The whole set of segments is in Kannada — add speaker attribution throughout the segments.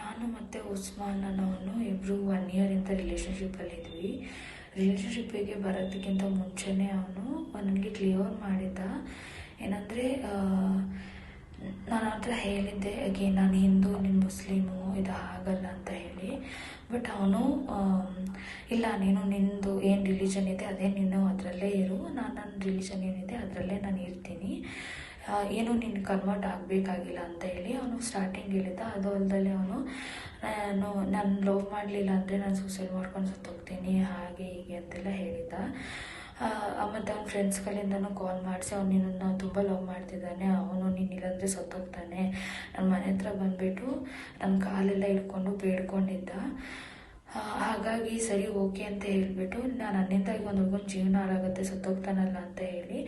Speaker 1: ನಾನು ಮತ್ತು ಉಸ್ಮಾನ್ ಅನ್ನೋನು ಇಬ್ಬರು ಒನ್ ಇಯರಿಂದ ರಿಲೇಷನ್ಶಿಪ್ಪಲ್ಲಿದ್ವಿ ರಿಲೇಷನ್ಶಿಪ್ಪಿಗೆ ಬರೋದಕ್ಕಿಂತ ಮುಂಚೆನೇ ಅವನು ನನಗೆ ಕ್ಲಿಯರ್ ಮಾಡಿದ್ದ. ಏನಂದರೆ ನಾನು ಹತ್ರ ಹೇಳಿದ್ದೆ ಹಾಗೆ ನಾನು ಹಿಂದೂ ನಿನ್ನ ಮುಸ್ಲಿಮು, ಇದು ಆಗಲ್ಲ ಅಂತ ಹೇಳಿ. ಬಟ್ ಅವನು ಇಲ್ಲ, ನೀನು ನಿಂದು ಏನು ರಿಲಿಜನ್ ಇದೆ, ಅದೇ ನೀನು ಅದರಲ್ಲೇ ಇರು. ನಾನು ನನ್ನ ರಿಲಿಜನ್ ಏನಿದೆ, ಅದರಲ್ಲೇ ನಾನು ಇರ್ತೀನಿ. ಏನು ನೀನು ಕನ್ವರ್ಟ್ ಆಗಬೇಕಾಗಿಲ್ಲ ಅಂತ ಹೇಳಿ ಅವನು ಸ್ಟಾರ್ಟಿಂಗ್ ಹೇಳಿದ್ದ. ಅದು ಅಲ್ಲದೆ ಅವನು ನಾನು ನಾನು ಲವ್ ಮಾಡಲಿಲ್ಲ ಅಂದರೆ ನಾನು ಸೂಸೈಡ್ ಮಾಡ್ಕೊಂಡು ಸತ್ತೋಗ್ತೀನಿ, ಹಾಗೆ ಹೀಗೆ ಅಂತೆಲ್ಲ ಹೇಳಿದ್ದ. ಮತ್ತು ಅವ್ನ ಫ್ರೆಂಡ್ಸ್ಗಳಿಂದನೂ ಕಾಲ್ ಮಾಡಿಸಿ, ಅವ್ನು ನಿನ್ನನ್ನು ತುಂಬ ಲವ್ ಮಾಡ್ತಿದ್ದಾನೆ, ಅವನು ನೀನು ಇಲ್ಲಾಂದರೆ ಸತ್ತೋಗ್ತಾನೆ. ನನ್ನ ಮನೆ ಹತ್ರ ಬಂದುಬಿಟ್ಟು ನನ್ನ ಕಾಲೆಲ್ಲ ಹಿಡ್ಕೊಂಡು ಬೇಡ್ಕೊಂಡಿದ್ದ. ಹಾಗಾಗಿ ಸರಿ ಓಕೆ ಅಂತ ಹೇಳಿಬಿಟ್ಟು ನಾನು ನನ್ನಿಂದಾಗಿ ಒಂದು ಹುಡುಗನ ಜೀವನ ಹಾಳಾಗುತ್ತೆ, ಸತ್ತೋಗ್ತಾನಲ್ಲ ಅಂತ ಹೇಳಿ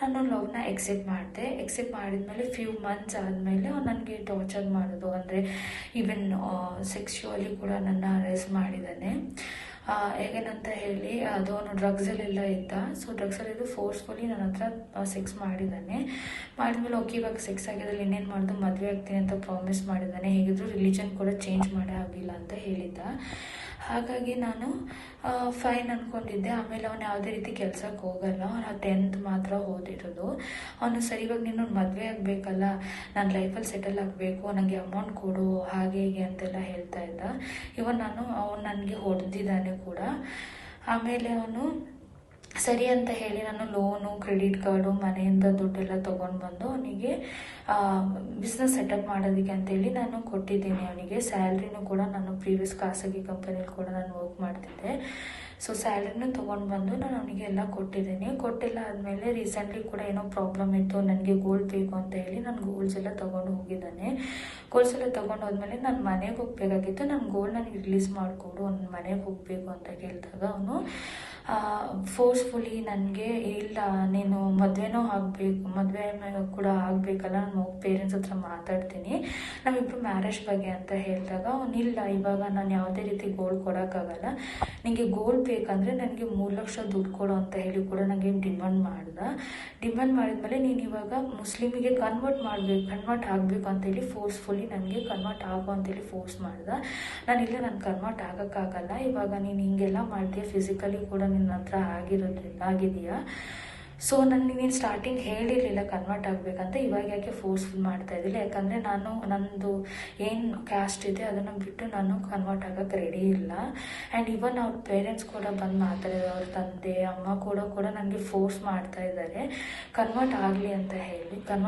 Speaker 1: ನಾನು ಲವ್ನ ಎಕ್ಸೆಪ್ಟ್ ಮಾಡಿದೆ. ಎಕ್ಸೆಪ್ಟ್ ಮಾಡಿದ್ಮೇಲೆ ಫ್ಯೂ ಮಂತ್ಸ್ ಆದಮೇಲೆ ಅವ್ನು ನನಗೆ ಟಾರ್ಚರ್ ಮಾಡೋದು. ಅಂದರೆ ಈವನ್ ಸೆಕ್ಶುವಲಿ ಕೂಡ ನನ್ನ ಅರೆಸ್ಟ್ ಮಾಡಿದ್ದಾನೆ ಹೇಗೇನಂತ ಹೇಳಿ ಅದು ಅವನು ಡ್ರಗ್ಸಲ್ಲೆಲ್ಲ ಇದ್ದ. ಸೊ ಡ್ರಗ್ಸಲ್ಲಿದ್ದು ಫೋರ್ಸ್ಫುಲಿ ನನ್ನ ಹತ್ರ ಸೆಕ್ಸ್ ಮಾಡಿದ್ದಾನೆ. ಮಾಡಿದ್ಮೇಲೆ ಓಕೆ ಇವಾಗ ಸೆಕ್ಸ್ ಆಗಿದ್ರಲ್ಲಿ ಇನ್ನೇನು ಮಾಡಿದ್ರು ಮದುವೆ ಆಗ್ತೀನಿ ಅಂತ ಪ್ರಾಮಿಸ್ ಮಾಡಿದ್ದಾನೆ. ಹೇಗಿದ್ರು ರಿಲಿಜನ್ ಕೂಡ ಚೇಂಜ್ ಮಾಡೇ ಆಗಿಲ್ಲ ಅಂತ ಹೇಳಿದ್ದ. ಹಾಗಾಗಿ ನಾನು ಫೈನ್ ಅಂದ್ಕೊಂಡಿದ್ದೆ ಆಮೇಲೆ ಅವನು ಯಾವುದೇ ರೀತಿ ಕೆಲ್ಸಕ್ಕೆ ಹೋಗಲ್ಲ. ಅವನು ಟೆಂತ್ ಮಾತ್ರ ಓದಿರೋದು. ಅವನು, ಸರಿ, ಇವಾಗ ನೀನು ಮದುವೆ ಆಗಬೇಕಲ್ಲ. ನನ್ನ ಲೈಫಲ್ಲಿ ಸೆಟಲ್ ಆಗಬೇಕು. ನನಗೆ ಅಮೌಂಟ್ ಕೊಡು. ಹಾಗೆ, ಹೀಗೆ ಅಂತೆಲ್ಲ ಹೇಳ್ತಾ ಇದ್ದ. ಇವನ್ ನಾನು, ಅವನು ನನಗೆ ಹೊಡೆದಿದ್ದಾನೆ. ಕೂಡ. ಆಮೇಲೆ ಅವನು ಸರಿ ಅಂತ ಹೇಳಿ ನಾನು ಲೋನು ಕ್ರೆಡಿಟ್ ಕಾರ್ಡು ಮನೆಯಿಂದ ದುಡ್ಡೆಲ್ಲ ತೊಗೊಂಡು ಬಂದು ಅವನಿಗೆ ಬಿಸ್ನೆಸ್ ಸೆಟಪ್ ಮಾಡೋದಕ್ಕೆ ಅಂತೇಳಿ ನಾನು ಕೊಟ್ಟಿದ್ದೀನಿ. ಅವನಿಗೆ ಸ್ಯಾಲ್ರಿನೂ ಕೂಡ ನಾನು ಪ್ರೀವಿಯಸ್ ಖಾಸಗಿ ಕಂಪನಿಲಿ ಕೂಡ ನಾನು ವರ್ಕ್ ಮಾಡ್ತಿದ್ದೆ. ಸೊ ಸ್ಯಾಲ್ರಿನೂ ತೊಗೊಂಡು ಬಂದು ನಾನು ಅವನಿಗೆ ಎಲ್ಲ ಕೊಟ್ಟಿದ್ದೀನಿ. ಕೊಟ್ಟಿಲ್ಲ ಆದಮೇಲೆ ರೀಸೆಂಟ್ಲಿ ಕೂಡ ಏನೋ ಪ್ರಾಬ್ಲಮ್ ಇತ್ತು. ನನಗೆ ಗೋಲ್ಡ್ ಬೇಕು ಅಂತ ಹೇಳಿ ನಾನು ಗೋಲ್ಡ್ಸ್ ಎಲ್ಲ ತೊಗೊಂಡು ಹೋಗಿದ್ದಾನೆ. ಗೋಲ್ಡ್ಸ್ ಎಲ್ಲ ತೊಗೊಂಡು ಹೋದ್ಮೇಲೆ ನಾನು ಮನೆಗೆ ಹೋಗಬೇಕಾಗಿತ್ತು. ನಾನು ಗೋಲ್ಡ್ ನನಗೆ ರಿಲೀಸ್ ಮಾಡಿಕೊಡು ನನ್ನ ಮನೆಗೆ ಹೋಗಬೇಕು ಅಂತ ಕೇಳಿದಾಗ ಅವನು ಫೋರ್ಸ್ಫುಲಿ ನನಗೆ ಇಲ್ಲ ನೀನು ಮದುವೆನೂ ಆಗಬೇಕು, ಮದುವೆ ಕೂಡ ಆಗಬೇಕಲ್ಲ, ನಾನು ಪೇರೆಂಟ್ಸ್ ಹತ್ರ ಮಾತಾಡ್ತೀನಿ. ನಾವಿಬ್ಬರು ಮ್ಯಾರೇಜ್ ಬಗ್ಗೆ ಅಂತ ಹೇಳಿದಾಗ, ಅವ್ನು, ಇಲ್ಲ, ಇವಾಗ ನಾನು ಯಾವುದೇ ರೀತಿ ಗೋಲ್ಡ್ ಕೊಡೋಕ್ಕಾಗಲ್ಲ. ನಿಮಗೆ ಗೋಲ್ಡ್ ಬೇಕಂದರೆ ನನಗೆ ಮೂರು ಲಕ್ಷ ದುಡ್ಡು ಕೊಡು ಅಂತ ಹೇಳಿ ಕೂಡ ನನಗೆ ಡಿಮಾಂಡ್ ಮಾಡ್ದ. ಡಿಮಾಂಡ್ ಮಾಡಿದ್ಮೇಲೆ ನೀನು ಇವಾಗ ಮುಸ್ಲಿಮಿಗೆ ಕನ್ವರ್ಟ್ ಮಾಡಬೇಕು ಕನ್ವರ್ಟ್ ಆಗಬೇಕು ಅಂತೇಳಿ ಫೋರ್ಸ್ಫುಲಿ ನನಗೆ ಕನ್ವರ್ಟ್ ಆಗು ಅಂತೇಳಿ ಫೋರ್ಸ್ ಮಾಡ್ದೆ. ನಾನು ಇಲ್ಲ ನಾನು ಕನ್ವರ್ಟ್ ಆಗೋಕ್ಕಾಗಲ್ಲ. ಇವಾಗ ನೀನು ಹಿಂಗೆಲ್ಲ ಮಾಡ್ತೀಯ ಫಿಸಿಕಲಿ ಕೂಡ ನಿನ್ನ ಹತ್ರ ಆಗಿರೋದ್ರಿಂದ ಆಗಿದೆಯಾ? ಸೊ ನನಗೆ ನೀನು ಸ್ಟಾರ್ಟಿಂಗ್ ಹೇಳಿರಲಿಲ್ಲ ಕನ್ವರ್ಟ್ ಆಗಬೇಕಂತ. ಇವಾಗ ಯಾಕೆ ಫೋರ್ಸ್ಫುಲ್ ಮಾಡ್ತಾ ಇದ್ದಿಲ್ಲ? ಯಾಕಂದರೆ ನಾನು ನನ್ನದು ಏನು ಕ್ಯಾಸ್ಟ್ ಇದೆ, ಅದನ್ನು ಬಿಟ್ಟು ನಾನು ಕನ್ವರ್ಟ್ ಆಗೋಕ್ಕೆ ರೆಡಿ ಇಲ್ಲ. ಆ್ಯಂಡ್ ಇವನ್ ಅವ್ರ ಪೇರೆಂಟ್ಸ್ ಕೂಡ ಬಂದು ಮಾತಾಡಿದ್ರು. ಅವ್ರ ತಂದೆ, ಅಮ್ಮ ಕೂಡ ಕೂಡ ನನಗೆ ಫೋರ್ಸ್ ಮಾಡ್ತಾ ಇದ್ದಾರೆ. ಕನ್ವರ್ಟ್ ಆಗಲಿ ಅಂತ ಹೇಳಿ. ಕನ್ವರ್ಟ್